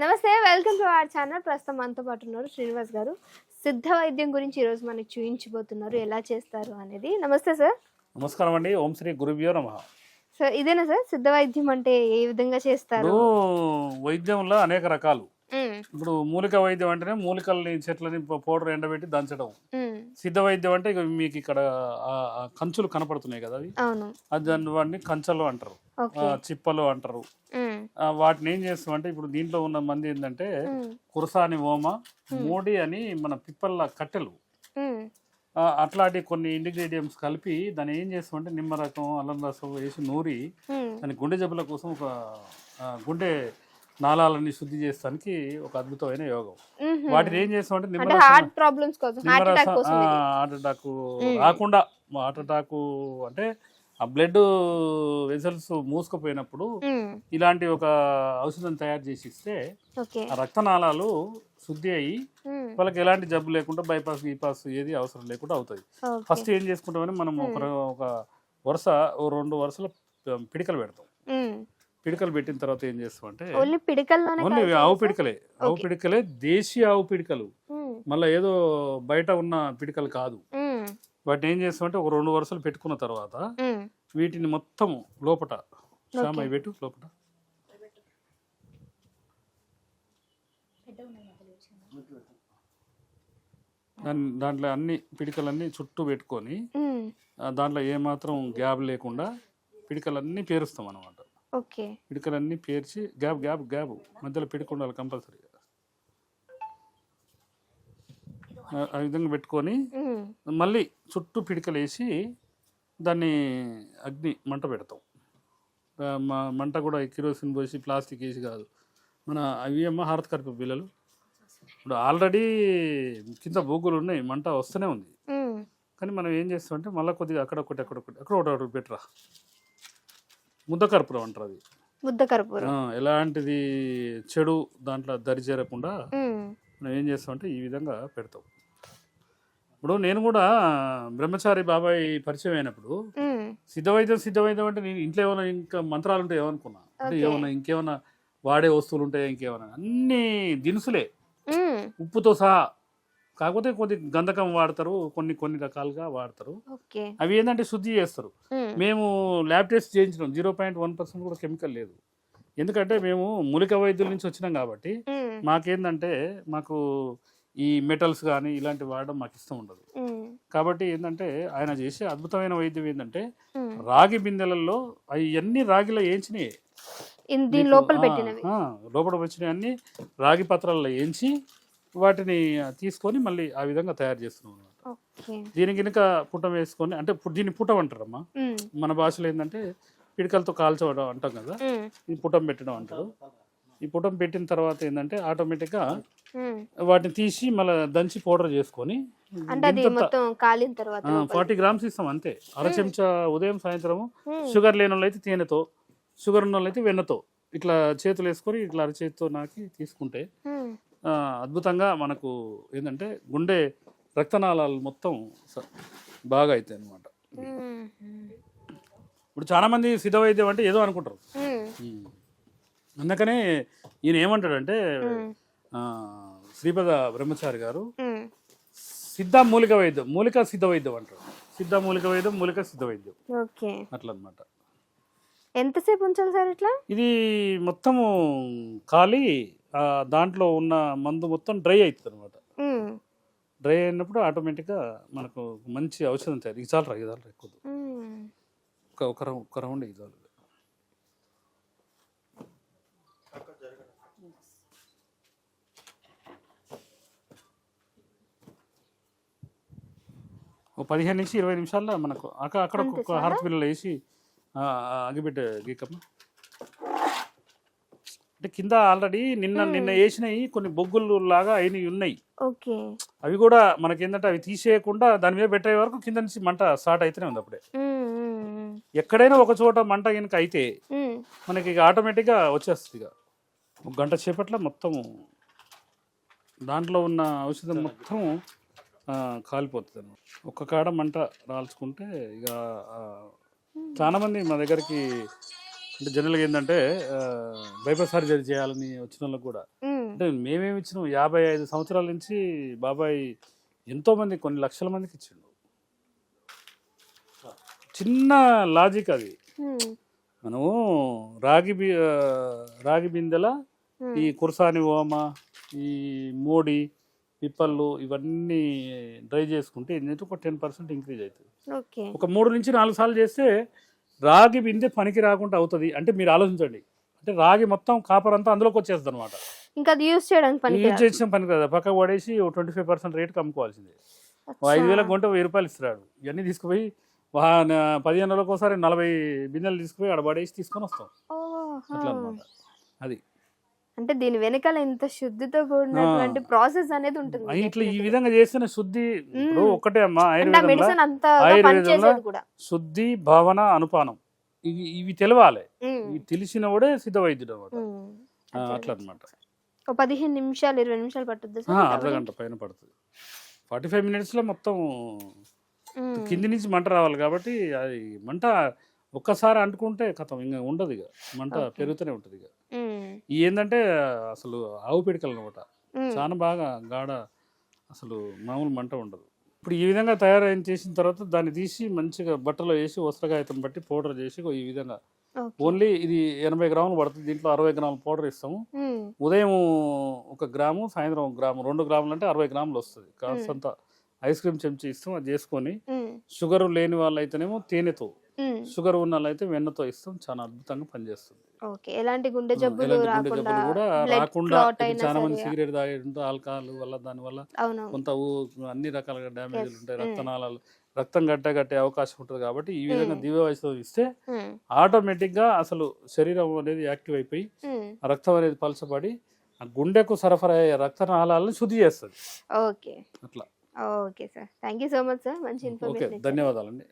నమస్తే welcome to our channel. ప్రస్తుతం మనతో పాటు ఉన్నారు శ్రీనివాస్ గారు. సిద్ధ వైద్యం గురించి ఈరోజు మనకి చూపించబోతున్నారు ఎలా చేస్తారు అనేది. నమస్తే సార్. నమస్కారం అండి. ఓం శ్రీ గురుభ్యో నమ. సార్ ఇదేనా సార్? సిద్ధ వైద్యం అంటే ఏ విధంగా చేస్తారు? వైద్యంలో అనేక రకాలు. ఇప్పుడు మూలిక వైద్యం అంటేనే మూలికల్ని చెట్లని పౌడర్ ఎండబెట్టి దంచడం. సిద్ధ వైద్యం అంటే మీకు ఇక్కడ కంచులు కనపడుతున్నాయి కదా అవి? అది దాన్ని కంచలు అంటారు. చిప్పలు అంటారు. వాటిని ఏం చేస్తాం అంటే ఇప్పుడు దీంట్లో ఉన్న మంది ఏంటంటే కురసాని ఓమ మోడి అని మన పిప్పల కట్టెలు. అట్లాంటి కొన్ని ఇంగ్రీడియంట్స్ కలిపి దాన్ని ఏం చేస్తామంటే నిమ్మ రకం అల్లం రసం వేసి నూరి దాని గుండె జబ్బుల కోసం ఒక గుండె నాళాలని శుద్ధి చేస్తానికి ఒక అద్భుతమైన యోగం. వాటిని ఏం చేస్తామంటే అంటే నిమ్మరసం. హార్ట్ అటాక్ రాకుండా హార్ట్ అటాక్ అంటే ఆ బ్లడ్ వెసల్స్ మూసుకుపోయినప్పుడు ఇలాంటి ఒక ఔషధం తయారు చేసి ఇస్తే ఆ రక్తనాళాలు శుద్ధి అయ్యి వాళ్ళకి ఎలాంటి జబ్బు లేకుండా బైపాస్ గీపాస్ ఏది అవసరం లేకుండా అవుతుంది ఫస్ట్ ఏం చేసుకుంటామని మనం ఒక ఒక వరుస రెండు వరుసల పిడికలు పెడతాం. పిడికలు పెట్టిన తర్వాత ఏం చేస్తామంటే ఓన్లీ ఆవు? పిడికలే. ఆవు. పిడికలే దేశీయ ఆవు పిడికలు. మళ్ళీ ఏదో బయట ఉన్న పిడికలు కాదు. వాటిని ఏం చేస్తామంటే ఒక రెండు వరుసలు పెట్టుకున్న తర్వాత వీటిని మొత్తం లోపట శ్యామ పెట్టు లోపట. దాన్ని దాంట్లో అన్ని పిడికలన్నీ చుట్టూ పెట్టుకొని దాంట్లో ఏమాత్రం గ్యాప్ లేకుండా పిడికలన్నీ పేరుస్తాం అనమాట పిడికలన్నీ పేర్చి గ్యాప్ గ్యాప్ గ్యాప్ మధ్యలో పిడిక ఉండాలి కంపల్సరీగా ఆ- ఆ విధంగా పెట్టుకొని మళ్ళీ చుట్టూ పిడికలు వేసి దాన్ని అగ్ని మంట పెడతాం. మంట కూడా కిరోసిన్ పోసి ప్లాస్టిక్ వేసి కాదు. మన అవి అమ్మ హారత కరిపే పిల్లలు. ఇప్పుడు ఆల్రెడీ కింద బొగ్గులు ఉన్నాయి మంట వస్తూనే ఉంది. కానీ మనం ఏం చేస్తామంటే మళ్ళీ కొద్దిగా అక్కడ ఒకటి అక్కడ ఒకటి అక్కడ ఒకటి ఒకటి పెట్టరా. ముద్ద కర్పూరం అంటారు అది. ముద్ద కర్పూరం ఎలాంటిది చెడు దాంట్లో దరి చేరకుండా మనం ఏం చేస్తామంటే ఈ విధంగా పెడతాం. ఇప్పుడు నేను కూడా బ్రహ్మచారి బాబాయ్ పరిచయం అయినప్పుడు సిద్ధవైద్యం సిద్ధవైద్యం అంటే నేను ఇంట్లో ఏమైనా ఇంకా మంత్రాలు ఉంటాయి ఏమనుకున్నా? అంటే Okay. ఏమన్నా ఇంకేమన్నా వాడే వస్తువులు ఉంటాయి ఇంకేమన్నా? అన్ని దినుసులే. ఉప్పుతో సహా. కాకపోతే కొద్ది గంధకం వాడతారు కొన్ని కొన్ని రకాలుగా వాడతారు. అవి ఏంటంటే శుద్ధి చేస్తారు. మేము. ల్యాబ్ టెస్ట్ చేయించినాం జీరో పాయింట్ వన్ పర్సెంట్ కూడా కెమికల్ లేదు. ఎందుకంటే మేము మూలిక వైద్యుల నుంచి వచ్చినాం కాబట్టి మాకేందంటే మాకు ఈ మెటల్స్ కానీ ఇలాంటివి వాడడం మాకు ఇష్టం ఉండదు. కాబట్టి ఏంటంటే ఆయన చేసే అద్భుతమైన వైద్యం ఏంటంటే. రాగి బిందెలలో అవన్నీ రాగిలో మీకు, లోపల వచ్చినవి అన్ని రాగి పత్రాల్లో వేయించి వాటిని తీసుకొని మళ్ళీ ఆ విధంగా తయారు చేస్తున్నాం అన్నమాట. ఓకే. దీని కనుక పుటం వేసుకొని అంటే దీన్ని పుటం అంటారమ్మా. మన భాషలో ఏంటంటే పిడికలతో కాల్చడం అంటాం కదా. ఈ పుటం పెట్టడం అంటారు. ఈ పుటం పెట్టిన తర్వాత ఏంటంటే ఆటోమేటిక్గా. వాటిని తీసి మళ్ళీ దంచి పౌడర్ చేసుకొని అంటే అది మొత్తం కాలిన తర్వాత లోపల. ఫార్టీ గ్రామ్స్ ఇస్తాం అంతే. అర చెంచా ఉదయం సాయంత్రం ఉమ్, షుగర్ లేని వాళ్ళు అయితే తేనెతో షుగర్ ఉన్న వాళ్ళు అయితే వెన్నతో ఇట్లా చేతులు వేసుకొని ఇట్లా అరచేతితో నాకి తీసుకుంటే అద్భుతంగా మనకు ఏంటంటే గుండె రక్తనాళాలు మొత్తం బాగా అవుతాయి ఉమ్, ఇప్పుడు చాలా మంది సిద్ధ వైద్యం అంటే ఏదో అనుకుంటారు. అందుకనే ఈయన ఏమంటాడంటే శ్రీపద బ్రహ్మచారి గారు. సిద్ధ మూలిక వైద్యం మూలిక సిద్ధ వైద్యం అంటారు. సిద్ధ మూలిక వైద్యం మూలిక సిద్ధ వైద్యం. అట్లా అనమాట ఎంతసేపు ఉంచాలి సార్ ఇట్లా? ఇది మొత్తము ఖాళీ ఆ, దాంట్లో ఉన్న మందు మొత్తం డ్రై అవుతుంది అనమాట డ్రై అయినప్పుడు ఆటోమేటిక్గా మనకు మంచి ఔషధం తయారు ఇది చాలు రా చాలు రా, ఎక్కువ. ఒక ఒక రౌండ్ ఒక ఒక పదిహేను నుంచి ఇరవై నిమిషాల్లో మనకు అక్కడ అక్కడ ఒక హారతి పిల్లలు వేసి అగిపెట్టే గీకమ్మ. అంటే కింద ఆల్రెడీ నిన్న నిన్న వేసినవి కొన్ని బొగ్గులు లాగా అయినవి ఉన్నాయి. ఓకే. అవి కూడా మనకేంటంటే అవి తీసేయకుండా దాని మీద పెట్టే వరకు కింద నుంచి మంట స్టార్ట్ అయితేనే ఉంది అప్పుడే. ఎక్కడైనా ఒక చోట మంట కనుక అయితే మనకి ఇక ఆటోమేటిక్గా వచ్చేస్తుంది ఇక. ఒక గంట సేపట్లో మొత్తం దాంట్లో ఉన్న ఔషధం మొత్తం కాలిపోతుంది ఒక్క కాడ మంట రాల్చుకుంటే ఇక ఆ, చాలా మంది మా దగ్గరికి అంటే జనరల్గా ఏంటంటే బైపాస్ సర్జరీ చేయాలని వచ్చిన వాళ్ళకి కూడా. అంటే మేమేమి ఇచ్చినాం యాభై ఐదు సంవత్సరాల నుంచి బాబాయ్ ఎంతో మంది కొన్ని లక్షల మందికి ఇచ్చిండు. చిన్న లాజిక్ అది. మనము రాగి బి రాగి బిందెల ఈ కురసాని ఓమ ఈ మోడి పిప్పళ్ళు ఇవన్నీ డ్రై చేసుకుంటే ఏంటంటే ఒక టెన్ పర్సెంట్ ఇంక్రీజ్ అవుతుంది. ఒక మూడు నుంచి నాలుగు సార్లు చేస్తే రాగి బిందె పనికి రాకుండా అవుతుంది. అంటే మీరు ఆలోచించండి. అంటే రాగి మొత్తం కాపర్ అంతా అందులోకి వచ్చేస్తుంది అనమాట ఇంకా అది యూస్ చేయడానికి పనికి యూజ్ చేసిన పని కదా. పక్కకు పడేసి ట్వంటీ ఫైవ్ పర్సెంట్ రేట్కి అమ్ముకోవాల్సిందే. ఓ ఐదు వేలకు కొంటే వెయ్యి రూపాయలు ఇస్తున్నాడు. ఇవన్నీ తీసుకుపోయి పదిహేను రోజులకు ఒకసారి నలభై బిందెలు తీసుకుపోయి ఆడ పడేసి తీసుకొని వస్తాం. అట్లా అనమాట అది. అంటే దీని వెనకాల ఇంత శుద్ధితో కూడినటువంటి ప్రాసెస్ అనేది ఉంటుంది ఇట్లా ఈ విధంగా చేస్తేనే శుద్ధి. ఒక్కటే అమ్మా ఆయుర్వేదంలో కూడా. శుద్ధి భావన అనుపానం. ఇవి ఇవి తెలవాలి. ఇవి తెలిసినవాడే సిద్ధ వైద్యుడు. అట్లా అనమాట ఒక పదిహేను నిమిషాలు ఇరవై నిమిషాలు పట్టుద్ది అర్ధ గంట పైన పడుతుంది. ఫార్టీ ఫైవ్ మినిట్స్లో మొత్తం కింది నుంచి మంట రావాలి కాబట్టి అది మంట ఒక్కసారి అంటుకుంటే కథం ఇంకా ఉండదు ఇక మంట. పెరుగుతూనే ఉంటుంది ఇక ఏంటంటే అసలు ఆవు పిడకలు అనమాట చాలా బాగా గాఢ అసలు మామూలు మంట ఉండదు. ఇప్పుడు ఈ విధంగా తయారైన చేసిన తర్వాత దాన్ని తీసి మంచిగా బట్టలో వేసి వస్త్రకాయతం బట్టి పౌడర్ చేసి ఈ విధంగా. ఓన్లీ ఇది ఎనభై గ్రాములు పడుతుంది. దీంట్లో అరవై గ్రాముల పౌడర్ ఇస్తాము. ఉదయం ఒక గ్రాము సాయంత్రం ఒక గ్రాము రెండు గ్రాములు అంటే అరవై గ్రాములు వస్తుంది. కాస్తంత ఐస్ క్రీమ్ చెంచా ఇస్తాం అది చేసుకొని షుగర్ లేని వాళ్ళు అయితేనేమో తేనెతో షుగర్ ఉన్న వాళ్ళు అయితే వెన్నతో ఇస్తాం. చాలా అద్భుతంగా పనిచేస్తుంది. ఓకే. ఎలాంటి గుండె జబ్బులు రాకుండా కూడా రాకుండా చాలా మంది. సిగరెట్ తాగేయడంతో ఆల్కహాల్ వల్ల దాని వల్ల కొంత అన్ని రకాలుగా డ్యామేజ్లు. ఉంటాయి. రక్తనాళాలు రక్తం గట్ట కట్టే అవకాశం ఉంటుంది కాబట్టి ఈ విధంగా. దివ్య వయసులో ఇస్తే ఆటోమేటిక్గా అసలు శరీరం అనేది యాక్టివ్ అయిపోయి రక్తం అనేది పలచబడి ఆ గుండెకు సరఫరా అయ్యే రక్తనాళాలను శుద్ధి చేస్తుంది. ఓకే. అట్లా. Okay sir. Thank you so much sir. మంచి ఓకే. ఇన్ఫర్మేషన్ ధన్యవాదాలండి.